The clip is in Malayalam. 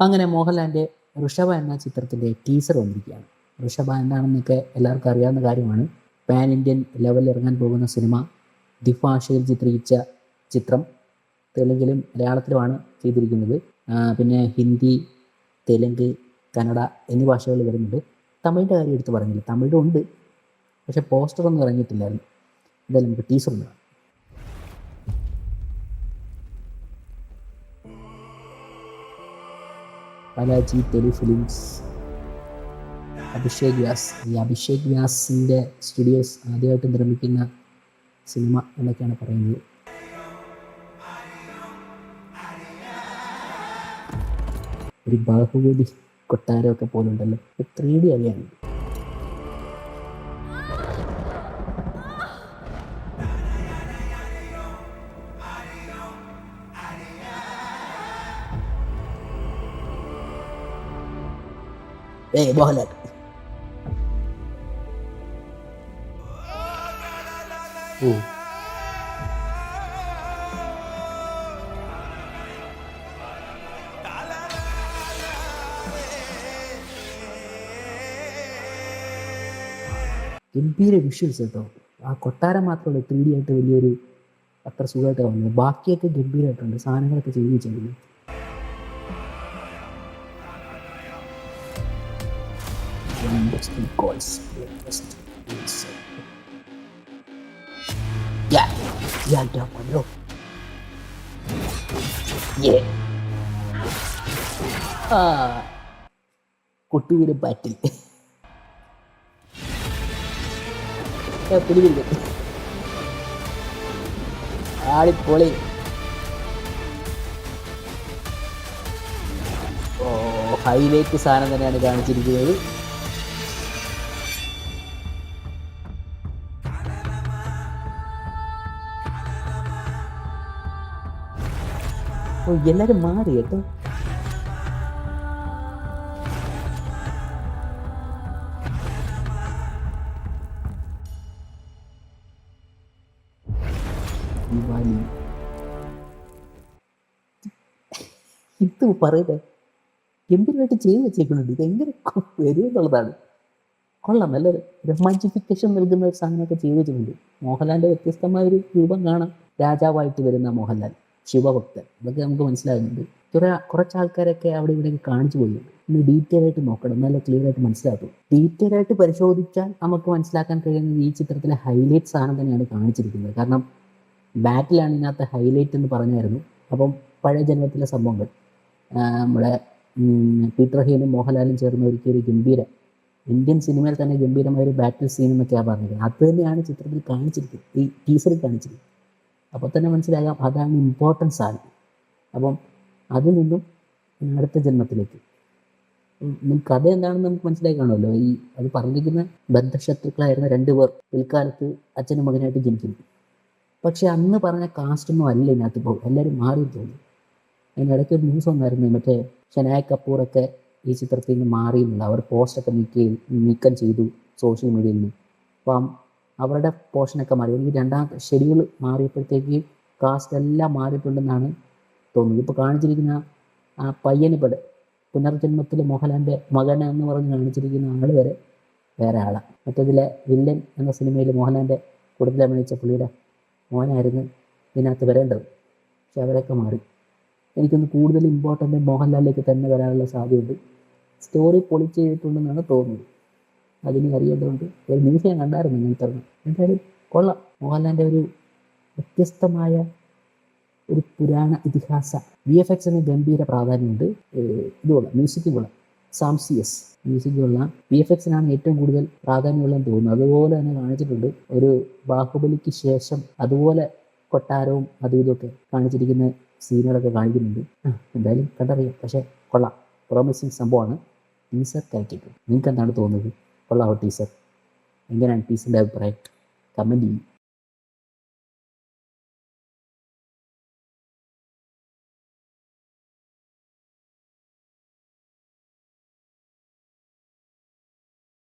അങ്ങനെ മോഹൻലാലിന്റെ ഋഷഭ എന്ന ചിത്രത്തിന്റെ ടീസർ വന്നിരിക്കുകയാണ്. ഋഷഭ എന്താണെന്നൊക്കെ എല്ലാവർക്കും അറിയാവുന്ന കാര്യമാണ്. പാൻ ഇന്ത്യൻ ലെവലിൽ ഇറങ്ങാൻ പോകുന്ന സിനിമ ദിഫാഷയിൽ ചിത്രീകരിച്ച ചിത്രം തെലുങ്കിലും മലയാളത്തിലുമാണ് ചെയ്തിരിക്കുന്നത്. പിന്നെ ഹിന്ദി തെലുങ്ക് കന്നഡ എന്നീ ഭാഷകളിൽ വരുന്നുണ്ട്. തമിഴിന്റെ കാര്യം എടുത്ത് പറഞ്ഞില്ല. തമിഴും ഉണ്ട്. പക്ഷെ പോസ്റ്ററൊന്നും ഇറങ്ങിയിട്ടില്ലായിരുന്നു. എന്തായാലും നമുക്ക് ടീസർ കാണാം ബാലാജി ടെലി ഫിലിംസ് അഭിഷേക് വ്യാസ് ഈ അഭിഷേക് വ്യാസിന്റെ സ്റ്റുഡിയോസ് ആദ്യമായിട്ട് നിർമ്മിക്കുന്ന സിനിമ എന്നൊക്കെയാണ് പറയുന്നത്. ഒരു ബാഹുബലി കൊട്ടാരമൊക്കെ പോലുണ്ടല്ലോ. ത്രീ ഡി അറിയാണ് ഏയ് മോഹൻലാൽ ഓ ഗംഭീര വിഷ്വൽസ് കേട്ടോ. ആ കൊട്ടാരം മാത്രമല്ല ത്രീ ഡി ആയിട്ട് വലിയൊരു അത്ര സുഖമായിട്ട് വന്നത്. ബാക്കിയൊക്കെ ഗംഭീരമായിട്ടുണ്ട് സാധനങ്ങളൊക്കെ ചെയ്ത് വെച്ചിട്ടുണ്ട് Goals. Yeah, yeah, yeah, bro. Yeah. ആ കൊട്ടുവീര ബാറ്റിൽ പിടിപിടിക്ക ആടിപ്പൊളി ഓ ഹൈലൈറ്റ് സാധനം തന്നെയാണ് കാണിച്ചിരിക്കുന്നത് എല്ലാരും മാറി കേട്ടോ. ഇത് പറയട്ടെ ഗംഭീരമായിട്ട് ചെയ്ത് വെച്ചേക്കുന്നുണ്ട്. ഇത് എങ്ങനെ വരുമെന്നുള്ളതാണ് കൊള്ളാം നല്ല രൊമാന്റിഫിക്കേഷൻ നൽകുന്ന ഒരു സാധനമൊക്കെ ചെയ്ത് വെച്ചിട്ടുണ്ട്. മോഹൻലാലിന്റെ വ്യത്യസ്തമായ ഒരു രൂപം കാണാം. രാജാവായിട്ട് വരുന്ന മോഹൻലാൽ. ശിവഭക്തൻ. ഇതൊക്കെ നമുക്ക് മനസ്സിലാകുന്നുണ്ട്. കുറെ കുറച്ച് ആൾക്കാരൊക്കെ അവിടെ ഇവിടെയൊക്കെ കാണിച്ചു പോയി. ഇന്ന് ഡീറ്റെയിൽ ആയിട്ട് നോക്കണം. നല്ല ക്ലിയർ ആയിട്ട് മനസ്സിലാക്കും. ഡീറ്റെയിൽ ആയിട്ട് പരിശോധിച്ചാൽ നമുക്ക് മനസ്സിലാക്കാൻ കഴിയുന്നത് ഈ ചിത്രത്തിലെ ഹൈലൈറ്റ് സാധനം തന്നെയാണ് കാണിച്ചിരിക്കുന്നത്. കാരണം ബാറ്റിലാണ് ഇതിനകത്ത് ഹൈലൈറ്റ് എന്ന് പറഞ്ഞായിരുന്നു. അപ്പം പഴയ ജന്മത്തിലെ സംഭവങ്ങൾ. നമ്മുടെ പീറ്റർ ഹീനും മോഹൻലാലും ചേർന്ന് ഒരുക്കിയ ഒരു ഗംഭീര. ഇന്ത്യൻ സിനിമയിൽ തന്നെ ഗംഭീരമായ ഒരു ബാറ്റിൽ സീൻ എന്നൊക്കെയാണ് പറഞ്ഞത്. അത് തന്നെയാണ് ചിത്രത്തിൽ കാണിച്ചിരിക്കുന്നത്. ഈ ടീസറിൽ കാണിച്ചിരിക്കുന്നത്. അപ്പോൾ തന്നെ മനസ്സിലാകാം അതാണ് ഇമ്പോർട്ടൻസ് ആണ്. അപ്പം അതിൽ നിന്നും അടുത്ത ജന്മത്തിലേക്ക്. കഥ എന്താണെന്ന് നമുക്ക് മനസ്സിലായി ഈ അത് പറഞ്ഞിരിക്കുന്ന ബന്ധശത്രുക്കളായിരുന്ന രണ്ടുപേർ പിൽക്കാലത്ത് അച്ഛനും മകനായിട്ട് ജനിക്കുന്നു പക്ഷെ അന്ന് പറഞ്ഞ കാസ്റ്റൊന്നും അല്ല ഇതിനകത്ത് പോകും എല്ലാവരും മാറി തോന്നി അതിനിടയ്ക്ക് ഒരു ന്യൂസ് വന്നായിരുന്നു. മറ്റേ ഷനായ കപൂറൊക്കെ ഈ ചിത്രത്തിൽ നിന്ന് മാറിയില്ല അവർ പോസ്റ്റൊക്കെ നീക്കി നീക്കം ചെയ്തു സോഷ്യൽ മീഡിയയിൽ നിന്ന്. അപ്പം അവരുടെ പോർഷനൊക്കെ മാറി. എനിക്ക് രണ്ടാം ഷെഡ്യൂൾ മാറിയപ്പോഴത്തേക്ക് കാസ്റ്റ് എല്ലാം മാറിയിട്ടുണ്ടെന്നാണ് തോന്നുന്നത്. ഇപ്പോൾ കാണിച്ചിരിക്കുന്ന ആ പയ്യന് പട് പുനർജന്മത്തിൽ മോഹൻലാലിന്റെ മകൻ എന്ന് പറഞ്ഞ് കാണിച്ചിരിക്കുന്ന ആൾ വരെ വേറെ ആളാണ് മറ്റേതിലെ വില്ലൻ എന്ന സിനിമയിൽ മോഹൻലാലിന്റെ കൂടുതൽ അഭിനയിച്ച പുള്ളിയുടെ മോനായിരുന്നു ഇതിനകത്ത് വരേണ്ടത്. പക്ഷെ അവരൊക്കെ മാറി. എനിക്കൊന്ന് കൂടുതൽ ഇമ്പോർട്ടന്റ് മോഹൻലാലിലേക്ക് തന്നെ വരാനുള്ള സാധ്യതയുണ്ട്. സ്റ്റോറി പൊളിച്ച് ചെയ്തിട്ടുണ്ടെന്നാണ് തോന്നുന്നത്. അതിന് അറിയേണ്ടതുണ്ട് ഒരു ന്യൂസ് ഞാൻ കണ്ടായിരുന്നു ഇങ്ങനത്തെ. എന്തായാലും കൊള്ളാം. മോഹൻലാലിന്റെ ഒരു വ്യത്യസ്തമായ ഒരു പുരാണ ഇതിഹാസ വി എഫ് എക്സിന് ഗംഭീര പ്രാധാന്യമുണ്ട്. ഇത് കൊള്ളാം മ്യൂസിക്കും കൊള്ളാം സാംസിയസ് മ്യൂസിക് കൊള്ളാം വി എഫ് എക്സിനാണ് ഏറ്റവും കൂടുതൽ പ്രാധാന്യമുള്ളതെന്ന് തോന്നുന്നു. അതുപോലെ തന്നെ കാണിച്ചിട്ടുണ്ട്. ഒരു ബാഹുബലിക്ക് ശേഷം അതുപോലെ കൊട്ടാരവും അതും ഇതൊക്കെ കാണിച്ചിരിക്കുന്ന സീനുകളൊക്കെ കാണിക്കുന്നുണ്ട്. എന്തായാലും കണ്ടറിയാം. പക്ഷേ കൊള്ളാം. പ്രോമിസിങ് സംഭവമാണ്. ടീസർ കയറ്റിട്ടു നിങ്ങൾക്ക് എന്താണ് തോന്നുന്നത്? Pulau Teaser. Ini nanti sudah break kami di